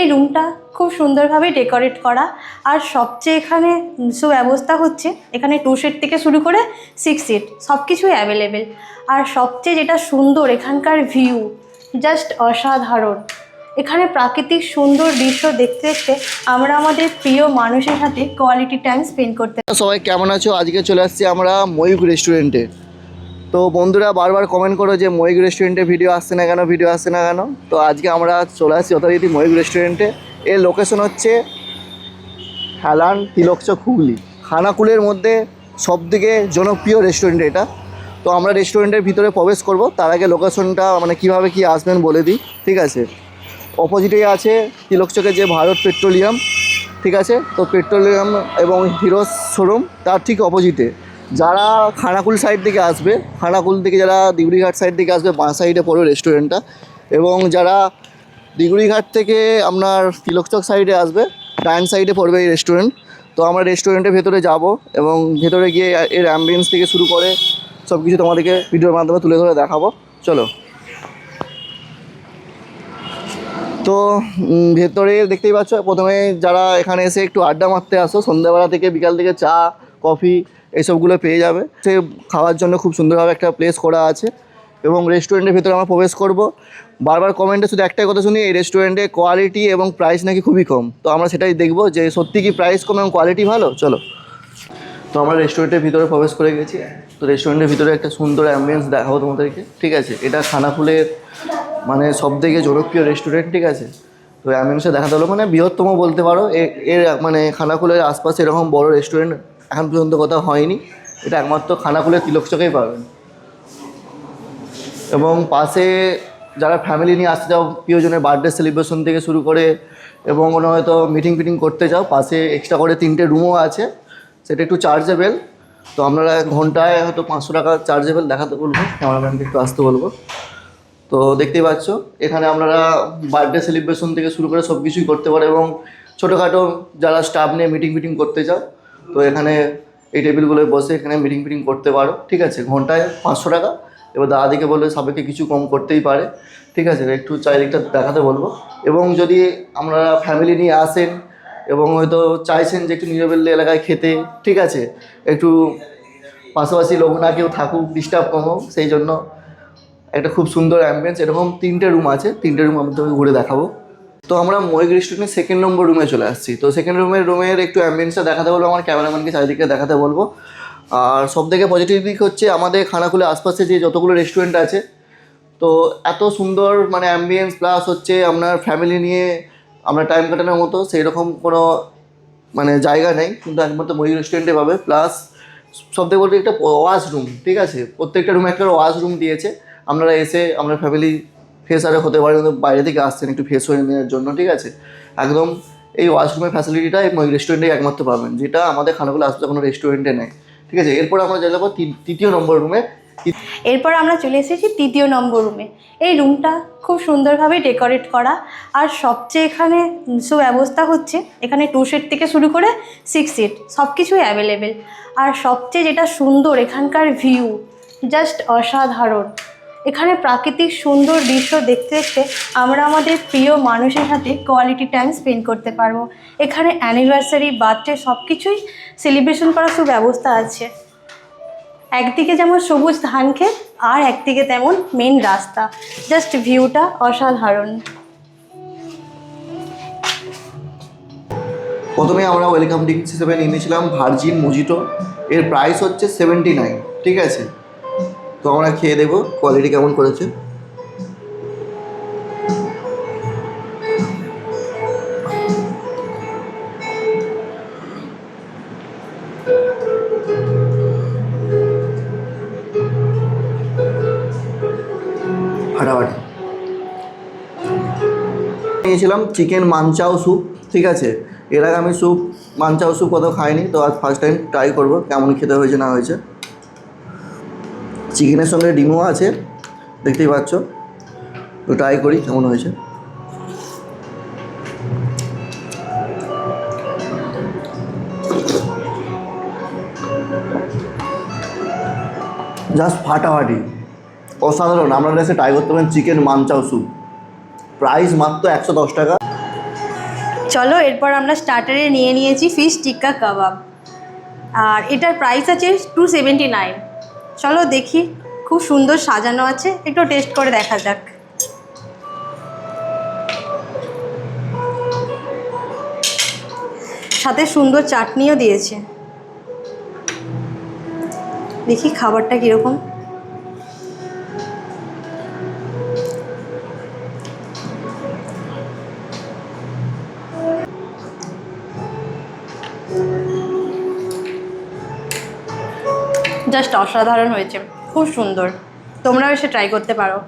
এই রুমটা খুব সুন্দরভাবে ডেকোরেট করা। আর সবচেয়ে এখানে সুব্যবস্থা হচ্ছে, এখানে টু সিট থেকে শুরু করে সিক্স সিট সব কিছুই অ্যাভেলেবেল আর সবচেয়ে যেটা সুন্দর এখানকার ভিউ জাস্ট অসাধারণ। এখানে প্রাকৃতিক সুন্দর দৃশ্য দেখতে দেখতে আমরা আমাদের প্রিয় মানুষের সাথে কোয়ালিটি টাইম স্পেন্ড করতে সবাই কেমন আছো? আজকে চলে আসছি আমরা ময়ূক রেস্টুরেন্টে তো বন্ধুরা বারবার কমেন্ট করো যে ময়ূক রেস্টুরেন্টে ভিডিও আসছে না কেন ভিডিও আসছে না কেন? তো আজকে আমরা চলে আসছি যথারীতি ময়ূক রেস্টুরেন্টে এর লোকেশন হচ্ছে হেলান তিলকচক হুগলি। খানাকুলের মধ্যে সবথেকে জনপ্রিয় রেস্টুরেন্ট এটা। তো আমরা রেস্টুরেন্টের ভিতরে প্রবেশ করব। তার আগে লোকেশনটা মানে কীভাবে কি আসবেন বলে দিই, ঠিক আছে? অপোজিটেই আছে তিলকচকের যে ভারত পেট্রোলিয়াম, ঠিক আছে? তো পেট্রোলিয়াম এবং হিরো শোরুম, তার ঠিক অপোজিটে যারা খানাকুল সাইড থেকে আসবে, খানাকুল থেকে যারা দিগুড়িঘাট সাইড থেকে আসবে, বাঁ সাইডে পড়বে রেস্টুরেন্টটা এবং যারা দিগুড়িঘাট থেকে আপনার তিলকচক সাইডে আসবে ডাইন সাইডে পড়বে এই রেস্টুরেন্ট তো আমরা রেস্টুরেন্টের ভেতরে যাব এবং ভেতরে গিয়ে এর অ্যাম্বিয়েন্স থেকে শুরু করে সব কিছু তোমাদেরকে ভিডিওর মাধ্যমে তুলে ধরে দেখাবো। চলো। তো ভেতরে দেখতেই পাচ্ছ, প্রথমে যারা এখানে এসে একটু আড্ডা মারতে আসো, সন্ধ্যাবেলা থেকে বিকাল থেকে চা, কফি এইসবগুলো পেয়ে যাবে। সে খাওয়ার জন্য খুব সুন্দরভাবে একটা প্লেস করা আছে এবং রেস্টুরেন্টের ভেতরে আমরা প্রবেশ করব। বারবার কমেন্টে শুধু একটাই কথা শুনি, এই রেস্টুরেন্টে কোয়ালিটি এবং প্রাইস নাকি খুবই কম। তো আমরা সেটাই দেখব যে সত্যি কি প্রাইস কম এবং কোয়ালিটি ভালো? চলো। তো আমরা রেস্টুরেন্টের ভিতরে প্রবেশ করে গেছি। তো রেস্টুরেন্টের ভিতরে একটা সুন্দর অ্যাম্বিয়েন্স দেখাবো তোমাদেরকে। ঠিক আছে? এটা খানাকুলের মানে সব থেকে জনপ্রিয় রেস্টুরেন্ট ঠিক আছে? তো অ্যাম্বিয়েন্সে দেখাতে হলো। মানে বৃহত্তম বলতে পারো এর মানে খানাকুলের আশপাশে এরকম বড় রেস্টুরেন্ট এখন পর্যন্ত কোথাও হয়নি। এটা একমাত্র খানাকুলের তিলক তিলকচকেই পাবেন। এবং পাশে যারা ফ্যামিলি নিয়ে আসতে চাও, প্রিয়জনের বার্থডে সেলিব্রেশন থেকে শুরু করে এবং কোনো হয়তো মিটিং ফিটিং করতে চাও, পাশে এক্সট্রা করে তিনটে রুমও আছে। সেটা একটু চার্জেবেল তো আপনারা ঘন্টায় হয়তো পাঁচশো টাকা চার্জেবেল দেখাতে বলব ক্যামেরাম্যানকে একটু আসতে বলব। তো দেখতেই পাচ্ছ, এখানে আপনারা বার্থডে সেলিব্রেশন থেকে শুরু করে সব কিছুই করতে পারো এবং ছোটোখাটো যারা স্টাফ নিয়ে মিটিং ফিটিং করতে চাও তো এখানে এই টেবিলগুলোয় বসে এখানে মিটিং ফিটিং করতে পারো, ঠিক আছে? ঘন্টায় পাঁচশো টাকা। এবার দাদাদিকে বললে সাবেকে কিছু কম করতেই পারে, ঠিক আছে? একটু চারিদিকটা দেখাতে বলব। এবং যদি আমরা ফ্যামিলি নিয়ে আসেন, এবং হয়তো চাইছেন যে একটু নিরবিল্লি এলাকায় খেতে, ঠিক আছে? একটু পাশাপাশি লোক না কেউ থাকুক ডিস্টার্ব কম হোক সেই জন্য একটা খুব সুন্দর অ্যাম্বিয়েন্স এরকম তিনটে রুম আছে, তিনটে রুম আমি তোমাকে ঘুরে দেখাবো। তো আমরা ময়ূর রেস্টুরেন্টের সেকেন্ড নম্বর রুমে চলে আসছি। তো সেকেন্ড রুমের রুমের একটু অ্যাম্বিয়েন্সটা দেখাতে বলব, আমার ক্যামেরাম্যানকে চারিদিকে দেখাতে বলব। আর সব থেকে পজিটিভ দিক হচ্ছে আমাদের খানাকুলে আশপাশে যে যতগুলো রেস্টুরেন্ট আছে, তো এত সুন্দর মানে অ্যাম্বিয়েন্স প্লাস হচ্ছে আপনার ফ্যামিলি নিয়ে আমরা টাইম কাটানোর মতো সেই রকম কোনো মানে জায়গা নেই, কিন্তু একমাত্র ময়ূর রেস্টুরেন্টে পাবে। প্লাস সব থেকে বলতে একটা ওয়াশরুম ঠিক আছে? প্রত্যেকটা রুমে একটা ওয়াশ রুম দিয়েছে। আপনারা এসে আমরা ফ্যামিলি ফ্রেশ আরে হতে পারে, কিন্তু বাইরে থেকে আসছেন একটু ফ্রেশ হয়ে নেওয়ার জন্য, ঠিক আছে? একদম এই ওয়াশরুমের ফ্যাসিলিটিটা এই ময়ূর রেস্টুরেন্টে একমাত্র পাবেন, যেটা আমাদের খানাগুলো আসলে কোনো রেস্টুরেন্টে নেই, ঠিক আছে? এরপর আমরা যাব তি- তৃতীয় নম্বর রুমে। এরপর আমরা চলে এসেছি তৃতীয় নম্বর রুমে। এই রুমটা খুব সুন্দরভাবে ডেকোরেট করা, আর সবচেয়ে এখানে সুব্যবস্থা হচ্ছে, এখানে টু সিট থেকে শুরু করে সিক্স সিট সব কিছুই অ্যাভেলেবেল আর সবচেয়ে যেটা সুন্দর এখানকার ভিউ জাস্ট অসাধারণ। এখানে প্রাকৃতিক সুন্দর দৃশ্য দেখতে দেখতে আমরা আমাদের প্রিয় মানুষের সাথে কোয়ালিটি টাইম স্পেন্ড করতে পারব। এখানে অ্যানিভার্সারি বার্থডে সব কিছুই সেলিব্রেশন করার সুব্যবস্থা আছে। একদিকে যেমন সবুজ ধান ক্ষেত, আর একদিকে তেমন মেন রাস্তা। জাস্ট ভিউটা অসাধারণ। প্রথমে আমরা ওয়েলকাম ড্রিঙ্কস হিসেবে নিয়ে নিয়েছিলাম ভার্জিন মুজিটো এর প্রাইস হচ্ছে সেভেন্টি নাইন ঠিক আছে? তো আমরা খেয়ে দেবো কোয়ালিটি কেমন করেছে? নিয়েছিলাম চিকেন মানচাও স্যুপ, ঠিক আছে? এর আগে আমি স্যুপ, মানচাও স্যুপ কোথাও খাইনি, তো আজ ফার্স্ট টাইম ট্রাই করব, কেমন খেতে হয়েছে, না হয়েছে। চিকেনের সঙ্গে ডিমও আছে, দেখতেই পাচ্ছ। তো ট্রাই করি, কেমন হয়েছে। জাস্ট ফাটাফাটি। অসাধারণ আপনারা এসে ট্রাই করতে পারেন চিকেন মানচাও স্যুপ। প্রাইস মাত্র একশো দশ টাকা। চলো, এরপর আমরা স্টার্টারে নিয়ে নিয়েছি ফিশ টিক্কা কাবাব আর এটার প্রাইস আছে টু সেভেন্টি নাইন চলো দেখি, খুব সুন্দর সাজানো আছে, একটু টেস্ট করে দেখা যাক। সাথে সুন্দর চাটনিও দিয়েছে। দেখি খাবারটা কীরকম। জাস্ট অসাধারণ হয়েছে। খুব সুন্দর। তোমরাও এসে ট্রাই করতে পারো।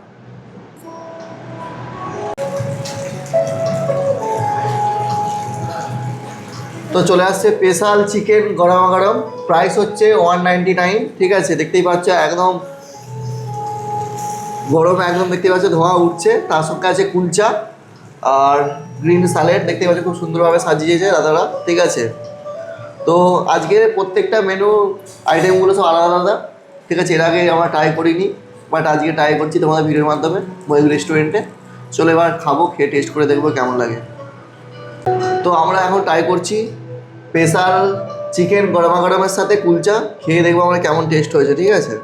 তো চলে আসছে স্পেশাল চিকেন গরম গরম। প্রাইস হচ্ছে ওয়ান নাইনটি নাইন ঠিক আছে? দেখতেই পাচ্ছ একদম গরম একদম দেখতে পাচ্ছ, ধোঁয়া উঠছে। তার সঙ্গে আছে কুলচা আর গ্রিন স্যালাড দেখতে পাচ্ছ খুব সুন্দরভাবে সাজিয়েছে দাদারা, ঠিক আছে? তো আজকে প্রত্যেকটা মেনু আইটেমগুলো সব আলাদা আলাদা। ঠিক আছে, এর আগে আমরা ট্রাই করিনি বাট আজকে ট্রাই করছি তোমাদের ভিডিওর মাধ্যমে, ময়ূর রেস্টুরেন্টে চলো এবার খাব, খেয়ে টেস্ট করে দেখব কেমন লাগে। তো আমরা এখন ট্রাই করছি স্পেশাল চিকেন গরমা গরমের সাথে কুলচা, খেয়ে দেখব আমরা কেমন টেস্ট হয়েছে, ঠিক আছে?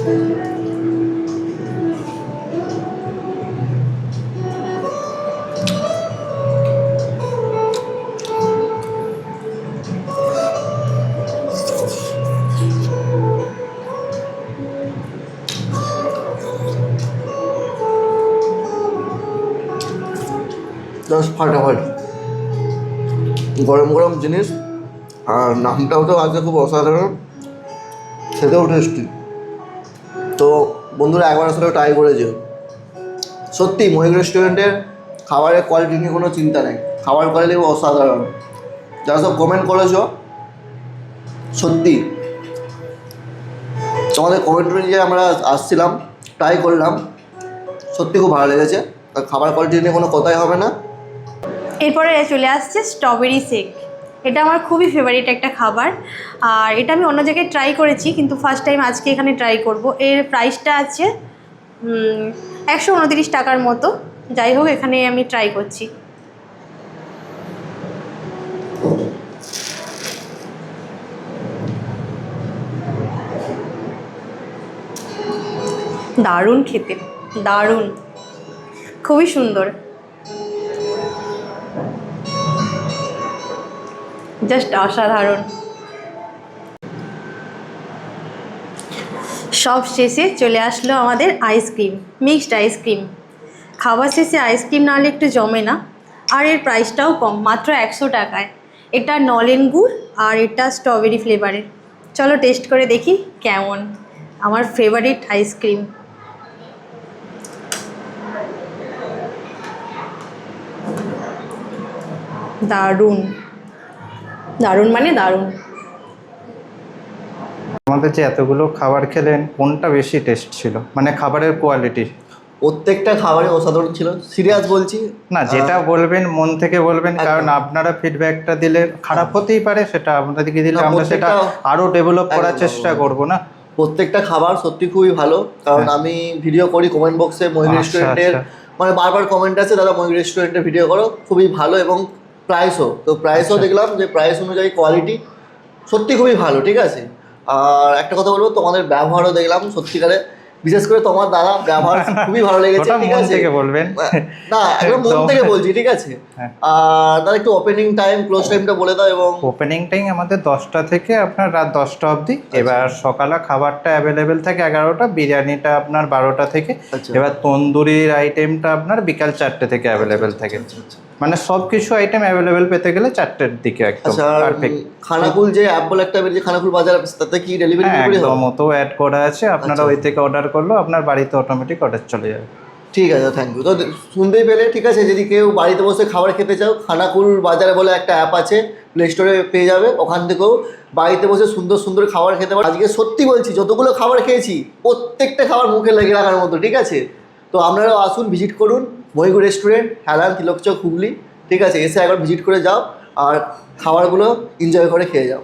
জাস্ট ফাটাফাটি গরম গরম জিনিস আর নামটাও তো আজকে খুব অসাধারণ খেতেও টেস্টি। তো বন্ধুরা একবার আসলে ট্রাই করে সত্যি মহিক রেস্টুরেন্টের খাবারের কোয়ালিটি নিয়ে কোনো চিন্তা নেই। খাবার কোয়ালিটি অসাধারণ। যারা সব কমেন্ট করেছ, সত্যি। তোমাদের কমেন্ট অনুযায়ী আমরা আসছিলাম ট্রাই করলাম। সত্যি খুব ভালো লেগেছে। আর খাবার কোয়ালিটি নিয়ে কোনো কথাই হবে না। এরপরে চলে আসছে স্ট্রবেরি শেক এটা আমার খুবই ফেভারিট একটা খাবার। আর এটা আমি অন্য জায়গায় ট্রাই করেছি, কিন্তু ফার্স্ট টাইম আজকে এখানে ট্রাই করব। এর প্রাইসটা আছে একশো উনত্রিশ টাকার মতো। যাই হোক, এখানে আমি ট্রাই করছি। দারুণ খেতে, দারুণ। খুবই সুন্দর। জাস্ট অসাধারণ। সব শেষে চলে আসলো আমাদের আইসক্রিম মিক্সড আইসক্রিম খাবার শেষে আইসক্রিম না হলে একটু জমে না। আর এর প্রাইসটাও কম, মাত্র একশো টাকায়। এটা নলেন গুড় আর এটা স্ট্রবেরি ফ্লেভারের চলো টেস্ট করে দেখি কেমন। আমার ফেভারিট আইসক্রিম দারুণ। দারুণ মানে দারুণ। আমাদের যে এতগুলো খাবার খেলেন কোনটা বেশি টেস্ট ছিল? মানে খাবারের কোয়ালিটি প্রত্যেকটা খাবারই অসাধারণ ছিল। সিরিয়াস বলছি। না যেটা বলবেন মন থেকে বলবেন কারণ আপনারা ফিডব্যাকটা দিলে খারাপ হতেই পারে সেটা আপনাদেরকে দিলে আমরা সেটা প্রত্যেকটা- আরও ডেভেলপ করার চেষ্টা। করব না? প্রত্যেকটা খাবার সত্যি খুবই ভালো কারণ হ্যাঁ। আমি ভিডিও করি কমেন্ট বক্সে ময়ূর আচ্ছা, রেস্টুরেন্টের আচ্ছা। মানে বারবার কমেন্ট আছে দাদা ময়ূর রেস্টুরেন্টে ভিডিও করো। খুবই ভালো এবং প্রাইসও তো প্রাইসও আচ্ছা। দেখলাম যে প্রাইস অনুযায়ী কোয়ালিটি সত্যি খুবই ভালো ঠিক আছে? আর একটা কথা বলব তোমাদের ব্যবহারও দেখলাম সত্যিকারে। বিশেষ করে তোমার দাদা ব্যবহার খুবই ভালো লেগেছে ঠিক আছে? থেকে বলবেন। না একদম মন থেকে বলছি ঠিক আছে? হ্যাঁ। আর দাদা একটু ওপেনিং টাইম ক্লোজ টাইমটা বলে দাও এবং ওপেনিং টাইম আমাদের দশটা থেকে আপনার রাত দশটা অবধি। আচ্ছা। এবার সকালে খাবারটা অ্যাভেলেবেল থাকে এগারোটা বিরিয়ানিটা আপনার বারোটা থেকে। আচ্ছা। এবার তন্দুরির আইটেমটা আপনার বিকাল চারটে থেকে অ্যাভেলেবেল থাকে। মানে সব কিছু আইটেম অ্যাভেলেবেল পেতে গেলে চারটের দিকে একদম আচ্ছা পারফেক্ট খানাকুল যে অ্যাপ বলে একটা বেরিয়েছে খানাকুল বাজার তাতে কি ডেলিভারি হ্যাঁ একদম তো অ্যাড করা আছে আপনারা আচ্ছা। ওই থেকে অর্ডার করল আপনার বাড়িতে অটোমেটিক অর্ডার চলে যাবে। ঠিক আছে থ্যাংক ইউ তো শুনতেই পেলে ঠিক আছে যদি কেউ বাড়িতে বসে খাবার খেতে চাও খানাকুল বাজারে বলে একটা অ্যাপ আছে প্লে স্টোরে পেয়ে যাবে ওখান থেকেও বাড়িতে বসে সুন্দর সুন্দর খাবার খেতে পারো। আজকে সত্যি বলছি যতগুলো খাবার খেয়েছি প্রত্যেকটা খাবার মুখে লেগে রাখার মতো ঠিক আছে? তো আপনারাও আসুন ভিজিট করুন মহিগুর রেস্টুরেন্ট হেলান তিলকচক হুগলি। ঠিক আছে, এসে একবার ভিজিট করে যাও আর খাবারগুলো এনজয় করে খেয়ে যাও।